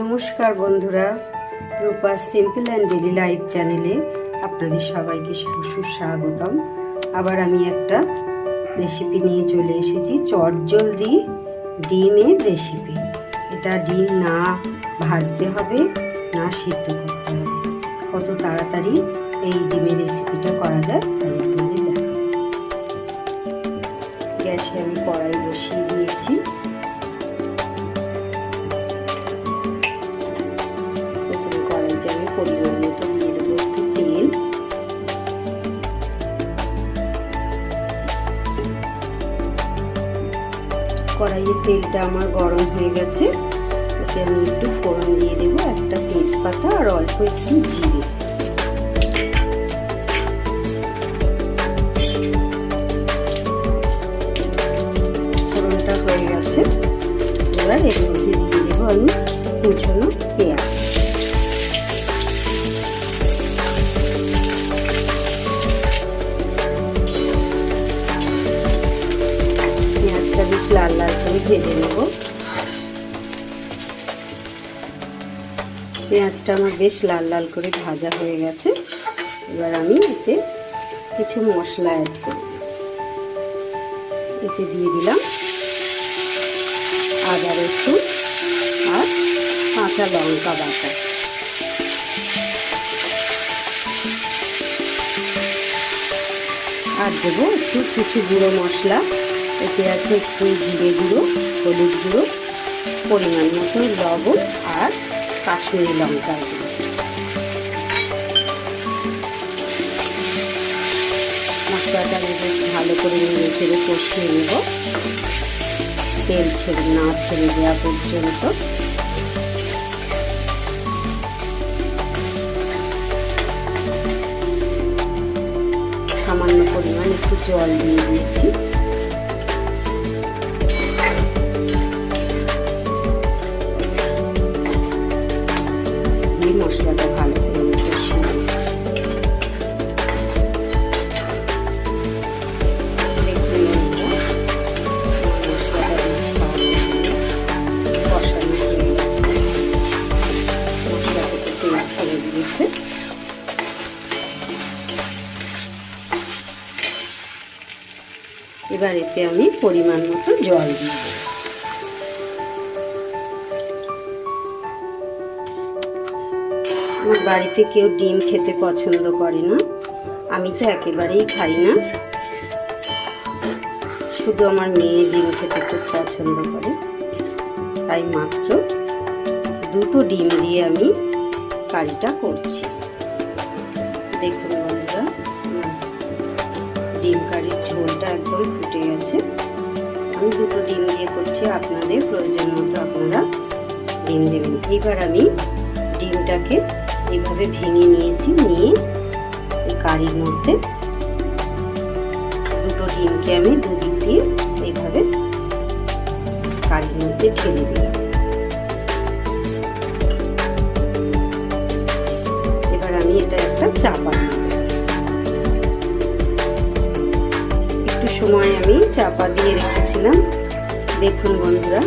নমস্কার বন্ধুরা, Rupa simple and daily life চ্যানেলে আপনাদের সবাইকে সুস্বাগতম। আবার আমি একটা রেসিপি নিয়ে চলে এসেছি, চটজলদি ডিমের রেসিপি এটা ডিম না ভাজতে হবে, না সিদ্ধ করতে হবে। কত তাড়াতাড়ি এই ডিমের রেসিপিটা করা যায় তাই আপনাদের গ্যাসে আমি কড়াই বসিয়ে তেলটা আমার গরম হয়ে গেছে। এতে আমি একটু ফোড়ন দিয়ে দেবো, একটা তেজপাতা আর অল্প একটু জিরে। ফোড়নটা হয়ে গেছে। এবার এর মধ্যে দিয়ে দেবো আমি কুচনো করে ভেজে নেব। পেঁয়াজটা আমার বেশ লাল লাল করে ভাজা হয়ে গেছে। এবার আমি এতে কিছু মশলা অ্যাড করব। এতে দিয়ে দিলাম আদা রসুন আর কাঁচা লঙ্কা বাটা। আর দেবো একটু কিছু গুঁড়ো মশলা। এতে আছে একটু জিরে গুঁড়ো, হলুদ গুঁড়ো, পরিমাণ মতো লবণ আর কাশ্মীরি লঙ্কা। মশলাটা আমি বেশ ভালো করে নেড়ে ছেড়ে কষিয়ে নেব। তেল ছেড়ে, না ছেড়ে দেওয়া পর্যন্ত। সামান্য পরিমাণ একটু জল দিয়ে দিয়েছি এবার এতে আমি পরিমাণ মতো জল দেব আমার বাড়িতে কেউ ডিম খেতে পছন্দ করে না, আমি তো একেবারেই খাই না। শুধু আমার মেয়ে ডিম খেতে খুব পছন্দ করে। তাই মাত্র দুটো ডিম দিয়ে আমি কারিটা করছি। দেখুন ডিম কারির ঝোলটা একদম ফুটে গেছে। আমি দুটো ডিম দিয়ে করছি, আপনাদের প্রয়োজন মতো আপনারা ডিম দেবেন। এবার আমি ডিমটাকে এভাবে ভেঙে নিয়েছি, নিয়ে এই কারির মধ্যে দুটো ডিমকে আমি দুদিক দিয়ে এইভাবে কারির মধ্যে ঢেলে দিলাম। এবার আমি এটা একটা চাপা দিয়ে সময় আমি চাপা দিয়ে রেখেছিলাম। দেখুন বন্ধুরা,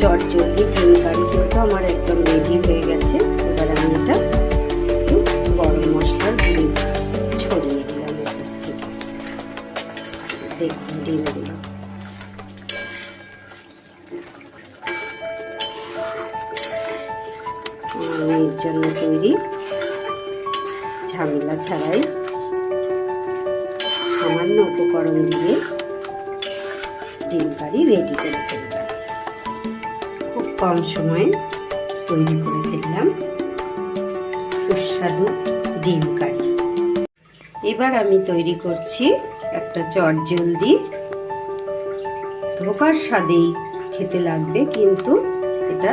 চট জলদি ডিম কারি কিন্তু আমার একদম রেডি হয়ে গেছে। এবার আমি এটা একটু গরম মশলার গুঁড়ো ছড়িয়ে দিলাম দেখুন ডিমগুলো জন্য তৈরি ঝামেলা ছাড়াই সামান্য উপকরণ দিয়ে ডিম কারি রেডি করে ফেললাম। খুব কম সময়ে তৈরি করে ফেললাম সুস্বাদু ডিম কারি। এবার আমি তৈরি করছি একটা চট জলদি। ধোকার স্বাদেই খেতে লাগবে, কিন্তু এটা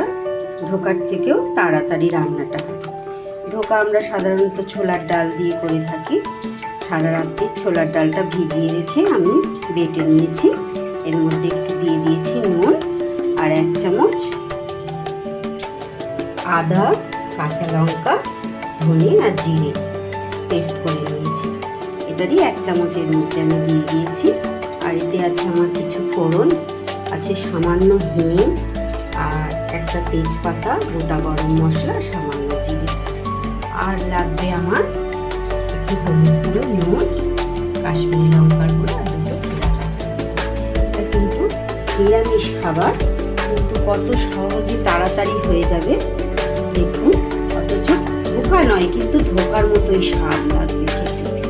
ধোকার থেকেও তাড়াতাড়ি রান্নাটা হবে। ধোকা আমরা সাধারণত ছোলার ডাল দিয়ে করে থাকি। সারা রাত্রি ছোলার ডালটা ভিজিয়ে রেখে আমি বেটে নিয়েছি। এর মধ্যে একটু দিয়ে দিয়েছি নুন আর এক চামচ আদা, কাঁচা লঙ্কা, ধনে আর জিরে পেস্ট করে নিয়েছি। এটারই এক চামচের মধ্যে আমি দিয়ে দিয়েছি। আর এতে আছে আমার কিছু ফোড়ন, আছে সামান্য হিং আর একটা তেজপাতা, গোটা গরম মশলা সামান্য জিরে। আর লাগবে আমার একটু কাশ্মীরি লঙ্কার কিন্তু নিরামিষ খাবার, কিন্তু কত সহজে তাড়াতাড়ি হয়ে যাবে, দেখুন, অথচ ধোকা নয়, কিন্তু ধোকার মতোই স্বাদ লাগবে খেতে।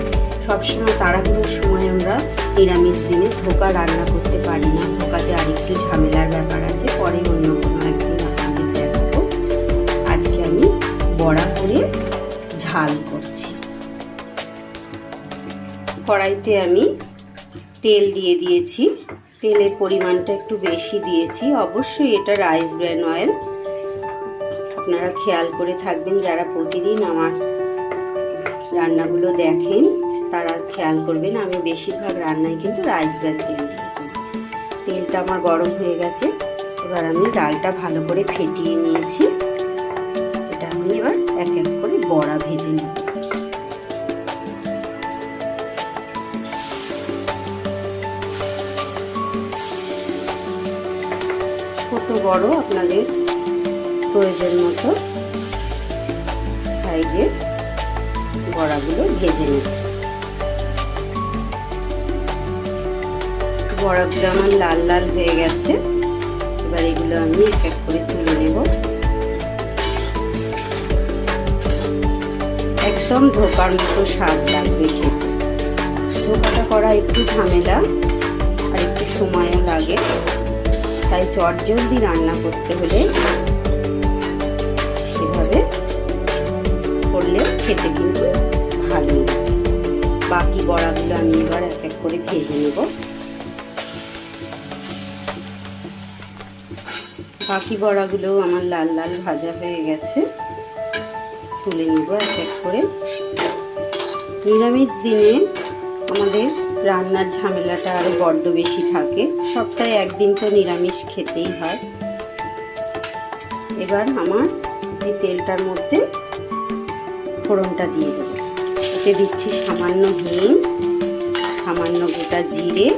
সবসময় তাড়াহুড়োর সময় আমরা নিরামিষ দিনে ধোকা রান্না করতে পারি না। ধোকাতে আরেকটু ঝামেলার ব্যাপার আছে, পরে অন্য কোনো একদিন আপনাদের দেখাবো। আজকে আমি বড়া করে ঝাল করছি। কড়াইতে আমি তেল দিয়ে দিয়েছি। তেলের পরিমাণটা একটু বেশি দিয়েছি। অবশ্যই এটা রাইস ব্র্যান অয়েল। আপনারা খেয়াল করে থাকবেন, যারা প্রতিদিন আমার রান্নাগুলো দেখেন, তারা খেয়াল করবেন, আমি বেশিরভাগ রান্নায় কিন্তু রাইস ব্র্যান তেল তেলটা আমার গরম হয়ে গেছে। এবার আমি ডালটা ভালো করে ফেটিয়ে নিয়েছি। এটা আমি এবার এক এক করে বড়া ভেজে নেব বড় আপনাদের প্রয়োজন মতো সাইজের বড়াগুলো ভেজে নেব বড়াগুলো আমার লাল লাল হয়ে গেছে। এবার এগুলো আমি এক এক করে তুলে নেব। একদম ধোকার মতো স্বাদ লাগবে ধোকাটা করা একটু ঝামেলা আর একটু সময়ও লাগে। তাই চটজলদি রান্না করতে হলে এভাবে করলে খেতে কিন্তু ভালো বাকি বড়াগুলো আমি এবার এক এক করে ভেজে নেব। বাকি বড়াগুলো আমার লাল লাল ভাজা হয়ে গেছে। তুলে নেব এক এক করে। নিরামিষ দিনে আমাদের রান্নার ঝামেলাটা আরও বড্ড বেশি থাকে। সপ্তাহে একদিন তো নিরামিষ খেতেই হয়। এবার আমার এই তেলটার মধ্যে ফোড়নটা দিয়ে দেবো। এতে দিচ্ছি সামান্য হিং, সামান্য গোটা জিরে,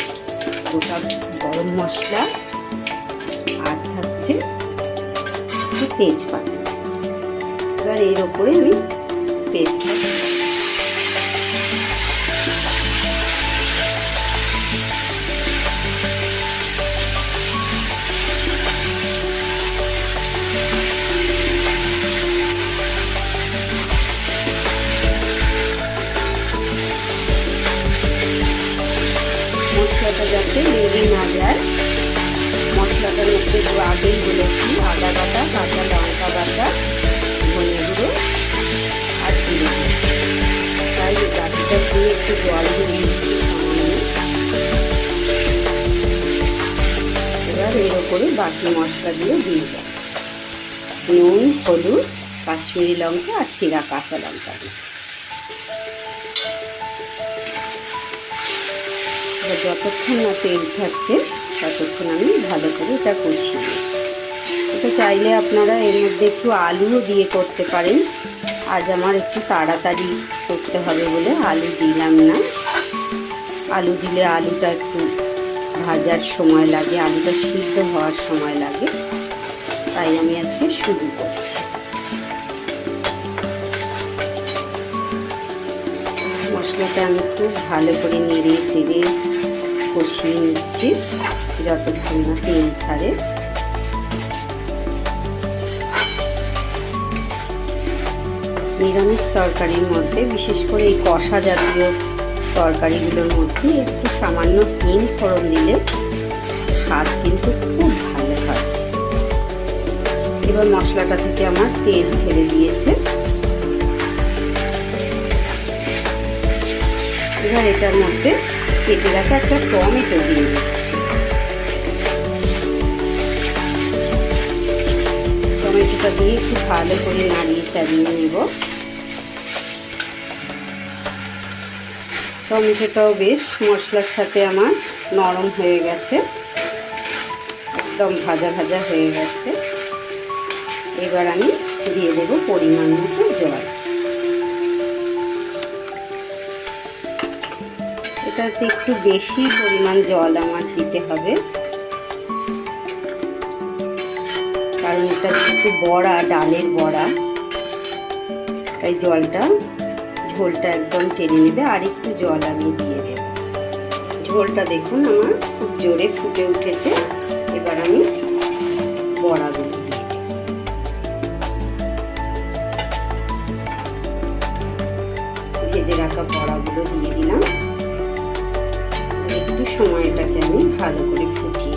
গোটা গরম মশলা, আর থাকছে তেজপাতা। এবার এর ওপরে আমি পেস্টটা তো আগেই বলেছি আদা বাটা কাঁচা লঙ্কা বাটা ধনে আর জিরে তাই বাটিটা দিয়ে একটু জল দিয়ে এবার এর ওপরে বাকি মশলাগুলো দিয়ে দেয় নুন হলুদ কাশ্মীরি লঙ্কা আর চিরা কাঁচা লঙ্কা দিচ্ছি যতক্ষণ না তেল থাকছে, ততক্ষণ আমি ভালো করে এটা কষিয়ে এটা চাইলে আপনারা এর মধ্যে একটু আলুও দিয়ে করতে পারেন। আজ আমার একটু তাড়াতাড়ি করতে হবে বলে আলু দিলাম না। আলু দিলে আলুটা একটু ভাজার সময় লাগে, আলুটা সিদ্ধ হওয়ার সময় লাগে। তাই আমি আজকে শুরু করছি। মশলাটা আমি খুব ভালো করে নেড়ে চেড়ে কষিয়ে নিচ্ছি। যতক্ষণ না তেল ছাড়ে। নিরামিষ তরকারির মধ্যে, বিশেষ করে এই কষা জাতীয় তরকারিগুলোর মধ্যে একটু সামান্য হিং ফোড়ন দিলে স্বাদ কিন্তু খুব ভালো হয়। এবার মশলাটা থেকে আমার তেল ছেড়ে দিয়েছে। এবার এটার মধ্যে কেটে রাখা একটা টমেটো দিয়ে দিচ্ছি। টমেটোটা দিয়ে একটু ভালো করে নাড়িয়ে চালিয়ে নেব। টমেটোটাও বেশ মশলার সাথে আমার নরম হয়ে গেছে। একদম ভাজা ভাজা হয়ে গেছে। এবার আমি দিয়ে দেবো পরিমাণ মতো জল। এটাতে একটু বেশি পরিমাণ জল আমার দিতে হবে। কারণ এটা একটু বড়া, ডালের বড়া। তাই জলটা, ঝোলটা একদম টেনে নেবে, আর একটু জল আমি দিয়ে দেব। ঝোলটা দেখুন আমার খুব জোরে ফুটে উঠেছে, এবার আমি বড়াগুলো। ভেজে রাখা বড়াগুলো দিয়ে দিলাম। একটু সময়টাকে আমি ভালো করে ফুটিয়ে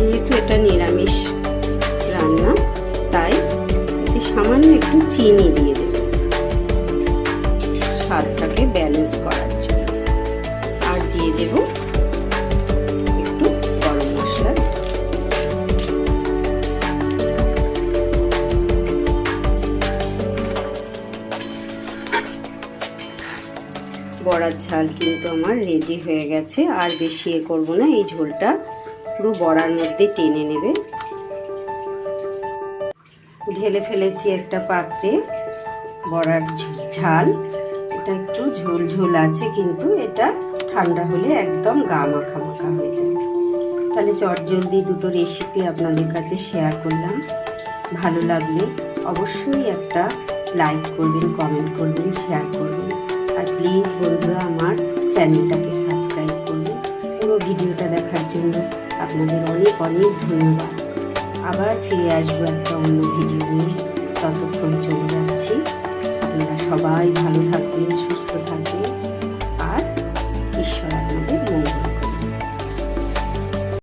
যেহেতু এটা নিরামিষ রান্না, তাই এতে সামান্য একটু চিনি দিয়ে দেব। স্বাদটাকে ব্যালেন্স করার জন্য। আর দিয়ে দেব একটু গরম মশলা। বড়ার ঝাল কিন্তু আমার রেডি হয়ে গেছে, আর বেশি এ করব না, এই ঝোলটা পুরো বড়ার মধ্যে টেনে নেবে। ঢেলে ফেলেছি একটা পাত্রে বড়ার ঝাল। এটা একটু ঝোল ঝোল আছে, কিন্তু এটা ঠান্ডা হলে একদম গা মাখা মাখা হয়ে যাবে তাহলে চটজলদি দুটো রেসিপি আপনাদের কাছে শেয়ার করলাম। ভালো লাগলে অবশ্যই একটা লাইক করবেন কমেন্ট করবেন অনেক ধন্যবাদ। আবার ফিরে আসব একটা অন্য ভিডিও নিয়ে। ততক্ষণ চলে যাচ্ছি। আপনারা সবাই ভালো থাকবেন, সুস্থ থাকবেন।